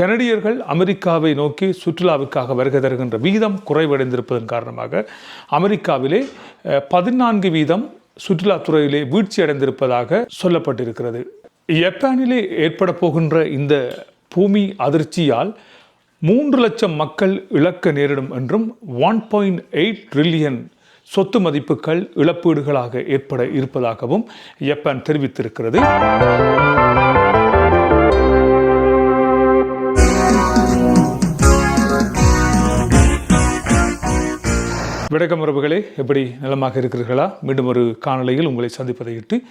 கனடியர்கள் அமெரிக்காவை நோக்கி சுற்றுலாவுக்காக வருகை தருகின்ற வீதம் குறைவடைந்திருப்பதன் காரணமாக அமெரிக்காவிலே பதினான்கு வீதம் சுற்றுலாத்துறையிலே வீழ்ச்சி அடைந்திருப்பதாக சொல்லப்பட்டிருக்கிறது. ஜப்பானிலே ஏற்பட போகின்ற இந்த பூமி அதிர்ச்சியால் மூன்று லட்சம் மக்கள் இழக்க நேரிடும் என்றும் ஒன் பாயிண்ட் எயிட் ட்ரில்லியன் சொத்து மதிப்புகள் இழப்பீடுகளாக ஏற்பட இருப்பதாகவும் ஜப்பான் தெரிவித்திருக்கிறது. வணக்கம் உறவுகளே எப்படி நலமாக இருக்கிறீர்களா? மீண்டும் ஒரு காணொலியில் உங்களை சந்திப்பதை இட்டு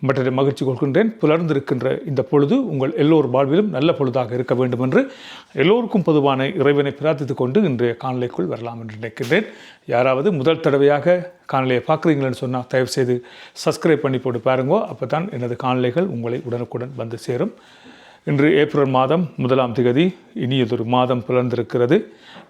மற்ற மகிழ்ச்சி கொள்கின்றேன். புலர்ந்திருக்கின்ற இந்த பொழுது உங்கள் எல்லோர் வாழ்விலும் நல்ல பொழுதாக இருக்க வேண்டும் என்று எல்லோருக்கும் பொதுவான இறைவனை பிரார்த்தித்துக் கொண்டு இன்றைய காணொலிக்குள் வரலாம் என்று நினைக்கின்றேன். யாராவது முதல் தடவையாக காணொலியை பார்க்குறீங்களேன்னு சொன்னால் தயவுசெய்து சப்ஸ்கிரைப் பண்ணி போட்டு பாருங்கோ. அப்போ தான் எனது காணொலிகள் உங்களை உடனுக்குடன் வந்து சேரும். இன்று ஏப்ரல் மாதம் முதலாம் திகதி இனியதொரு மாதம் பிறந்திருக்கிறது.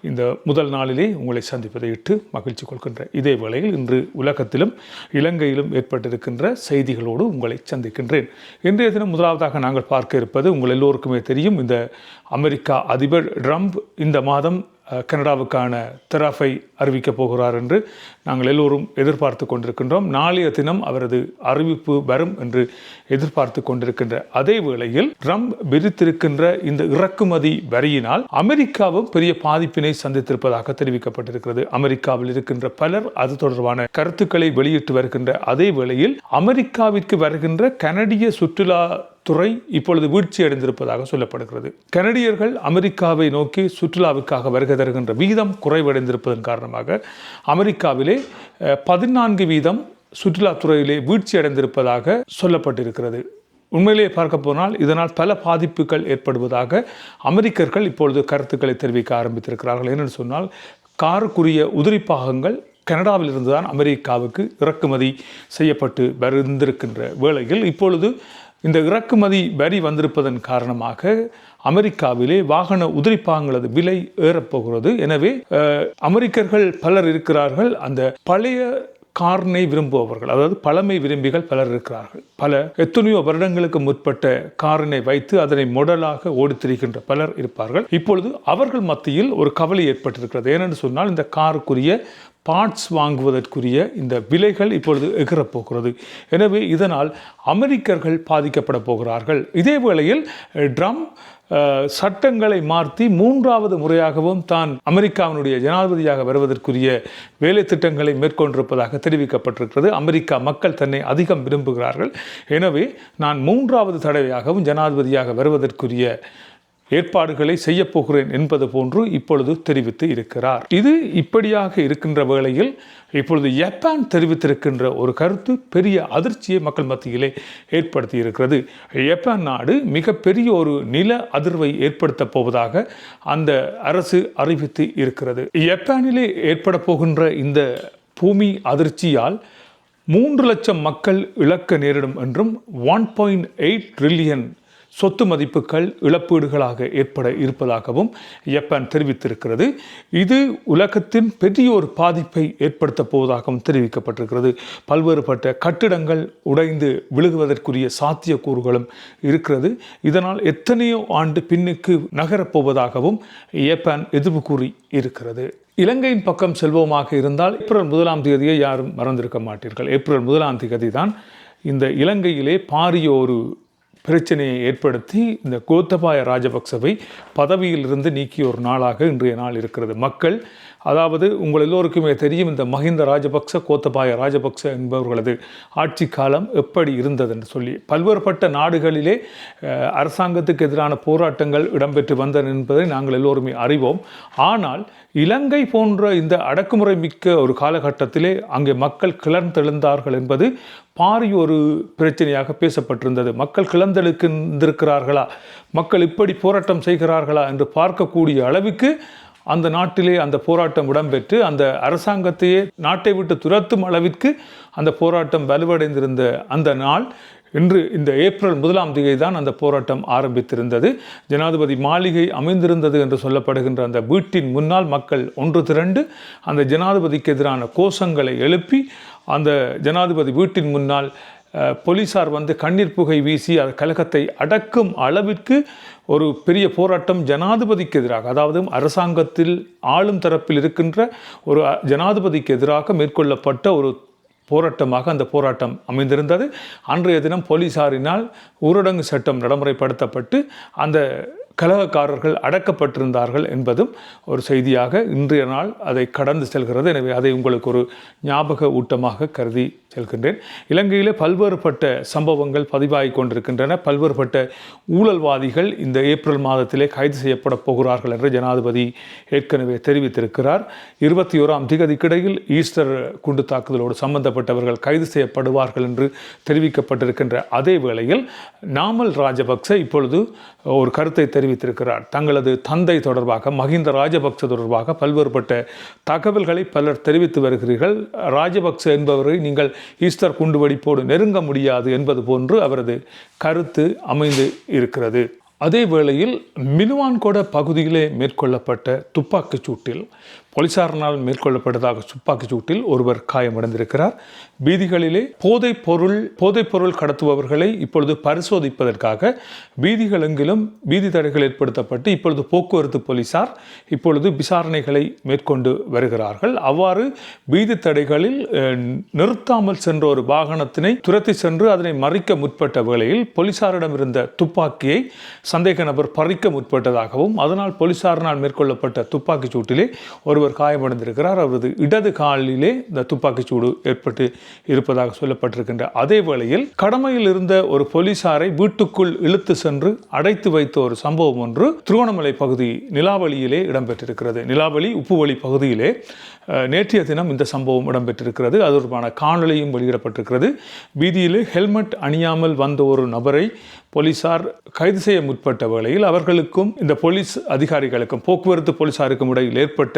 இந்த முதல் நாளிலே உங்களை சந்திப்பதை இட்டு மகிழ்ச்சி கொள்கின்ற இதே வேளையில் இன்று உலகத்திலும் இலங்கையிலும் ஏற்பட்டிருக்கின்ற செய்திகளோடு உங்களை சந்திக்கின்றேன். இன்றைய தினம் முதலாவதாக நாங்கள் பார்க்க இருப்பது உங்கள் எல்லோருக்குமே தெரியும். இந்த அமெரிக்கா அதிபர் ட்ரம்ப் இந்த மாதம் கனடாவுக்கான தெராஃபை அறிவிக்கப் போகிறார் என்று நாங்கள் எல்லோரும் எதிர்பார்த்து கொண்டிருக்கின்றோம். நாளைய தினம் அவரது அறிவிப்பு வரும் என்று எதிர்பார்த்து கொண்டிருக்கின்ற அதே வேளையில் ட்ரம்ப் விதித்திருக்கின்ற இந்த இறக்குமதி வரியினால் அமெரிக்காவும் பெரிய பாதிப்பினை சந்தித்திருப்பதாக தெரிவிக்கப்பட்டிருக்கிறது. அமெரிக்காவில் இருக்கின்ற பலர் அது தொடர்பான கருத்துக்களை வெளியிட்டு வருகின்ற அதே வேளையில் அமெரிக்காவிற்கு வருகின்ற கனடிய சுற்றுலா துறை இப்பொழுது வீழ்ச்சி அடைந்திருப்பதாக சொல்லப்படுகிறது. கனடியர்கள் அமெரிக்காவை நோக்கி சுற்றுலாவுக்காக வருகை தருகின்ற வீதம் குறைவடைந்திருப்பதன் காரணமாக அமெரிக்காவிலே பதினான்கு வீதம் சுற்றுலாத்துறையிலே வீழ்ச்சி அடைந்திருப்பதாக சொல்லப்பட்டிருக்கிறது. உண்மையிலேயே பார்க்க போனால் இதனால் பல பாதிப்புகள் ஏற்படுவதாக அமெரிக்கர்கள் இப்பொழுது கருத்துக்களை தெரிவிக்க ஆரம்பித்திருக்கிறார்கள். என்னென்னு சொன்னால் காருக்குரிய உதிரி பாகங்கள் கனடாவிலிருந்து தான் அமெரிக்காவுக்கு இறக்குமதி செய்யப்பட்டு வருந்திருக்கின்ற வேளையில் இப்பொழுது இந்த இறக்குமதி வரி வந்திருப்பதன் காரணமாக அமெரிக்காவிலே வாகன உதிரிப்பாகங்களது விலை ஏறப்போகிறது. எனவே அமெரிக்கர்கள் பலர் இருக்கிறார்கள். அந்த பழைய கார்னை விரும்புபவர்கள் அதாவது பழமை விரும்பிகள் பலர் இருக்கிறார்கள். பல எத்தனையோ வருடங்களுக்கு முற்பட்ட காரினை வைத்து அதனை மொடலாக ஓடித்திருக்கின்ற பலர் இருப்பார்கள். இப்பொழுது அவர்கள் மத்தியில் ஒரு கவலை ஏற்பட்டிருக்கிறது. ஏனென்று சொன்னால் இந்த காருக்குரிய பார்ட்ஸ் வாங்குவதற்குரிய இந்த விலைகள் இப்பொழுது எகிரப் போகிறது எனவே இதனால் அமெரிக்கர்கள் பாதிக்கப்பட போகிறார்கள். இதே வேளையில் ட்ரம்ப் சட்டங்களை மாற்றி மூன்றாவது முறையாகவும் தான் அமெரிக்காவினுடைய ஜனாதிபதியாக வருவதற்குரிய வேலை திட்டங்களை மேற்கொண்டிருப்பதாக தெரிவிக்கப்பட்டிருக்கிறது. அமெரிக்கா மக்கள் தன்னை அதிகம் விரும்புகிறார்கள். எனவே நான் மூன்றாவது தடவையாகவும் ஜனாதிபதியாக வருவதற்குரிய ஏற்பாடுகளை செய்யப்போகிறேன் என்பது போன்று இப்பொழுது தெரிவித்து இருக்கிறார். இது இப்படியாக இருக்கின்ற வேளையில் இப்பொழுது ஜப்பான் தெரிவித்திருக்கின்ற ஒரு கருத்து பெரிய அதிர்ச்சியை மக்கள் மத்தியிலே ஏற்படுத்தி இருக்கிறது. ஜப்பான் நாடு மிகப்பெரிய ஒரு நில அதிர்வை ஏற்படுத்தப் போவதாக அந்த அரசு அறிவித்து இருக்கிறது. ஜப்பானிலே ஏற்பட போகின்ற இந்த பூமி அதிர்ச்சியால் மூன்று லட்சம் மக்கள் இழக்க நேரிடும் என்றும் ஒன் பாயிண்ட் எயிட் ட்ரில்லியன் சொத்து மதிப்புகள் இழப்பீடுகளாக ஏற்பட இருப்பதாகவும் ஜப்பான் தெரிவித்திருக்கிறது. இது உலகத்தின் பெரிய ஒரு பாதிப்பை ஏற்படுத்தப் போவதாகவும் தெரிவிக்கப்பட்டிருக்கிறது. பல்வேறுபட்ட கட்டிடங்கள் உடைந்து விழுகுவதற்குரிய சாத்தியக்கூறுகளும் இருக்கிறது. இதனால் எத்தனையோ ஆண்டு பின்னுக்கு நகரப் போவதாகவும் ஜப்பான் எதிர்ப்பு கூறி இருக்கிறது. இலங்கையின் பக்கம் செல்வோமாக இருந்தால் ஏப்ரல் முதலாம் தேதியை யாரும் மறந்திருக்க மாட்டீர்கள். ஏப்ரல் முதலாம் தேதி தான் இந்த இலங்கையிலே பாரிய ஒரு பிரச்சனையை ஏற்படுத்தி இந்த கோத்தபாய ராஜபக்சவை பதவியிலிருந்து நீக்கிய ஒரு நாளாக இன்றைய நாள் இருக்கிறது. மக்கள் அதாவது உங்கள் எல்லோருக்குமே தெரியும் இந்த மஹிந்த ராஜபக்ச கோத்தபாய ராஜபக்ச என்பவர்களது ஆட்சி காலம் எப்படி இருந்தது என்று சொல்லி. பல்வேறுபட்ட நாடுகளிலே அரசாங்கத்துக்கு எதிரான போராட்டங்கள் இடம்பெற்று வந்தன என்பதை நாங்கள் எல்லோருமே அறிவோம். ஆனால் இலங்கை போன்ற இந்த அடக்குமுறை மிக்க ஒரு காலகட்டத்திலே அங்கே மக்கள் கிளர்ந்தெழுந்தார்கள் என்பது பாரி ஒரு பிரச்சனையாக பேசப்பட்டிருந்தது. மக்கள் கிளர்ந்தெழுக்கின்றிருக்கிறார்களா மக்கள் இப்படி போராட்டம் செய்கிறார்களா? என்று பார்க்கக்கூடிய அளவுக்கு அந்த நாட்டிலே அந்த போராட்டம் இடம்பெற்று அந்த அரசாங்கத்தையே நாட்டை விட்டு துரத்தும் அளவிற்கு அந்த போராட்டம் வலுவடைந்திருந்த அந்த நாள் இன்று இந்த ஏப்ரல் முதலாம் தேதி தான் அந்த போராட்டம் ஆரம்பித்திருந்தது. ஜனாதிபதி மாளிகை அமைந்திருந்தது என்று சொல்லப்படுகின்ற அந்த வீட்டின் முன்னால் மக்கள் ஒன்று திரண்டு அந்த ஜனாதிபதிக்கு எதிரான கோஷங்களை எழுப்பி அந்த ஜனாதிபதி வீட்டின் முன்னால் போலீஸார் போலீசார் வந்து கண்ணீர் புகை வீசி அந்த கழகத்தை அடக்கும் அளவிற்கு ஒரு பெரிய போராட்டம் ஜனாதிபதிக்கு எதிராக அதாவது அரசாங்கத்தில் ஆளும் தரப்பில் இருக்கின்ற ஒரு ஜனாதிபதிக்கு எதிராக மேற்கொள்ளப்பட்ட ஒரு போராட்டமாக அந்த போராட்டம் அமைந்திருந்தது. அன்றைய தினம் போலீசாரினால் ஊரடங்கு சட்டம் நடைமுறைப்படுத்தப்பட்டு அந்த கலகக்காரர்கள் அடக்கப்பட்டிருந்தார்கள் என்பதும் ஒரு செய்தியாக இன்றைய நாள் அதை கடந்து செல்கிறது. எனவே அதை உங்களுக்கு ஒரு ஞாபக ஊட்டமாக கருதி செல்கின்றேன். இலங்கையில் பல்வேறுபட்ட சம்பவங்கள் பதிவாகி கொண்டிருக்கின்றன. பல்வேறுபட்ட ஊழல்வாதிகள் இந்த ஏப்ரல் மாதத்திலே கைது செய்யப்பட போகிறார்கள் என்று ஜனாதிபதி ஏற்கனவே தெரிவித்திருக்கிறார். இருபத்தி ஓராம் திகதிக்கிடையில் ஈஸ்டர் குண்டு தாக்குதலோடு சம்பந்தப்பட்டவர்கள் கைது செய்யப்படுவார்கள் என்று தெரிவிக்கப்பட்டிருக்கின்ற அதே வேளையில் நாமல் ராஜபக்ச இப்பொழுது ஒரு கருத்தை தெரிவி தெரிவித்திருக்கிறார். தங்களது தந்தை தொடர்பாக மஹிந்த ராஜபக்ச தொடர்பாக பல்வேறுபட்ட தகவல்களை பலர் தெரிவித்து வருகிறீர்கள். ராஜபக்ச என்பவரை நீங்கள் ஈஸ்டர் குண்டு வெடிப்போடு நெருங்க முடியாது என்பது போன்று அவரது கருத்து அமைந்து இருக்கிறது. அதே வேளையில் மினுவான்கொட பகுதியிலே மேற்கொள்ளப்பட்ட துப்பாக்கிச் சூட்டில் போலீசாரினால் மேற்கொள்ளப்பட்டதாக துப்பாக்கி சூட்டில் ஒருவர் காயமடைந்திருக்கிறார். வீதிகளிலே போதைப் பொருள் போதைப் பொருள் கடத்துபவர்களை இப்பொழுது பரிசோதிப்பதற்காக வீதிகளெங்கிலும் வீதி தடைகள் ஏற்படுத்தப்பட்டு இப்பொழுது போக்குவரத்து போலீசார் இப்பொழுது விசாரணைகளை மேற்கொண்டு வருகிறார்கள். அவ்வாறு வீதி தடைகளில் நிறுத்தாமல் சென்ற ஒரு வாகனத்தினை துரத்தி சென்று அதனை மறிக்க முற்பட்ட வேளையில் போலீசாரிடம் இருந்த துப்பாக்கியை சந்தேக நபர் பறிக்க முற்பட்டதாகவும் அதனால் போலீசாரினால் மேற்கொள்ளப்பட்ட துப்பாக்கிச் சூட்டிலே ஒரு ஒருவர் காயமடைந்திருக்கிறார். அவரது இடது காலிலே இந்த துப்பாக்கிச்சூடு ஏற்பட்டு இருப்பதாக சொல்லப்பட்டிருக்கின்ற அதே வேளையில் கடமையில் இருந்த ஒரு போலீசாரை வீட்டுக்குள் இழுத்து சென்று அடைத்து வைத்த ஒரு சம்பவம் ஒன்று திருவண்ணாமலை பகுதி நிலாவளியிலே இடம்பெற்றிருக்கிறது. நிலாவளி உப்புவழி பகுதியிலே நேற்றைய தினம் இந்த சம்பவம் இடம்பெற்றிருக்கிறது. அது தொடர்பான காணொளியும் வெளியிடப்பட்டிருக்கிறது. வீதியிலே ஹெல்மெட் அணியாமல் வந்த ஒரு நபரை போலீசார் கைது செய்ய முற்பட்ட வேளையில் அவர்களுக்கும் இந்த போலீஸ் அதிகாரிகளுக்கும் போக்குவரத்து போலீசாருக்கும் இடையில் ஏற்பட்ட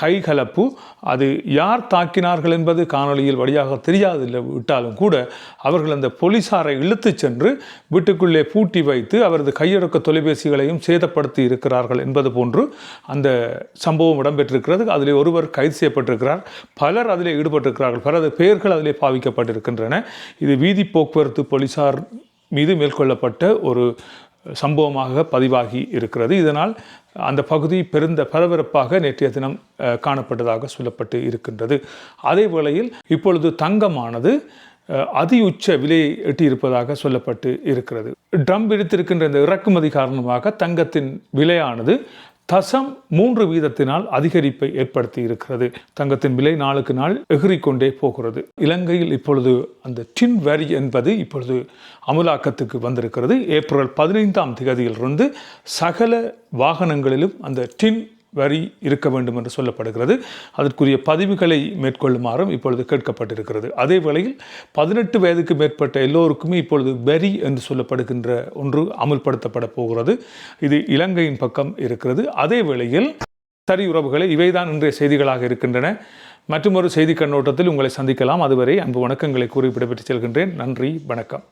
கைகலப்பு அது யார் தாக்கினார்கள் என்பது காணொளியில் வழியாக தெரியாதில்லை விட்டாலும் கூட அவர்கள் அந்த போலீசாரை இழுத்துச் சென்று வீட்டுக்குள்ளே பூட்டி வைத்து அவரது கையடக்க தொலைபேசிகளையும் சேதப்படுத்தி இருக்கிறார்கள் என்பது போன்று அந்த சம்பவம் இடம்பெற்றிருக்கிறது. அதில் ஒருவர் கைது செய்யப்பட்டிருக்கிறார். பலர் அதில் ஈடுபட்டிருக்கிறார்கள். பலரது பெயர்கள் அதிலே பாவிக்கப்பட்டிருக்கின்றன. இது வீதி போக்குவரத்து போலீசார் மீது மேற்கொள்ளப்பட்ட ஒரு சம்பவமாக பதிவாகி இருக்கிறது. இதனால் அந்த பகுதி பெருந்த பரபரப்பாக நேற்றைய தினம் காணப்பட்டதாக சொல்லப்பட்டு இருக்கின்றது. அதே வேளையில் இப்பொழுது தங்கமானது அதி உச்ச விலையை எட்டியிருப்பதாக சொல்லப்பட்டு இருக்கிறது. ட்ரம்ப் எடுத்திருக்கின்ற இந்த இறக்குமதி காரணமாக தங்கத்தின் விலையானது தசம் மூன்று வீதத்தினால் அதிகரிப்பை ஏற்படுத்தி இருக்கிறது. தங்கத்தின் விலை நாளுக்கு நாள் எகிறிக்கொண்டே போகிறது. இலங்கையில் இப்பொழுது அந்த டின் வரி என்பது இப்பொழுது அமலாக்கத்துக்கு வந்திருக்கிறது. ஏப்ரல் பதினைந்தாம் தேதியிலிருந்து சகல வாகனங்களிலும் அந்த டின் வரி இருக்க வேண்டும் என்று சொல்லப்படுகிறது. அதற்குரிய பதிவுகளை மேற்கொள்ளுமாறும் இப்பொழுது கேட்கப்பட்டிருக்கிறது. அதே வேளையில் பதினெட்டு வயதுக்கு மேற்பட்ட எல்லோருக்குமே இப்பொழுது வரி என்று சொல்லப்படுகின்ற ஒன்று அமுல்படுத்தப்பட போகிறது. இது இலங்கையின் பக்கம் இருக்கிறது. அதே வேளையில் சரி உறவுகளை இவைதான் இன்றைய செய்திகளாக இருக்கின்றன. மற்றொரு செய்தி கண்ணோட்டத்தில் உங்களை சந்திக்கலாம். அதுவரை அன்பு வணக்கங்களை கூறி விடைபெற்று செல்கின்றேன். நன்றி வணக்கம்.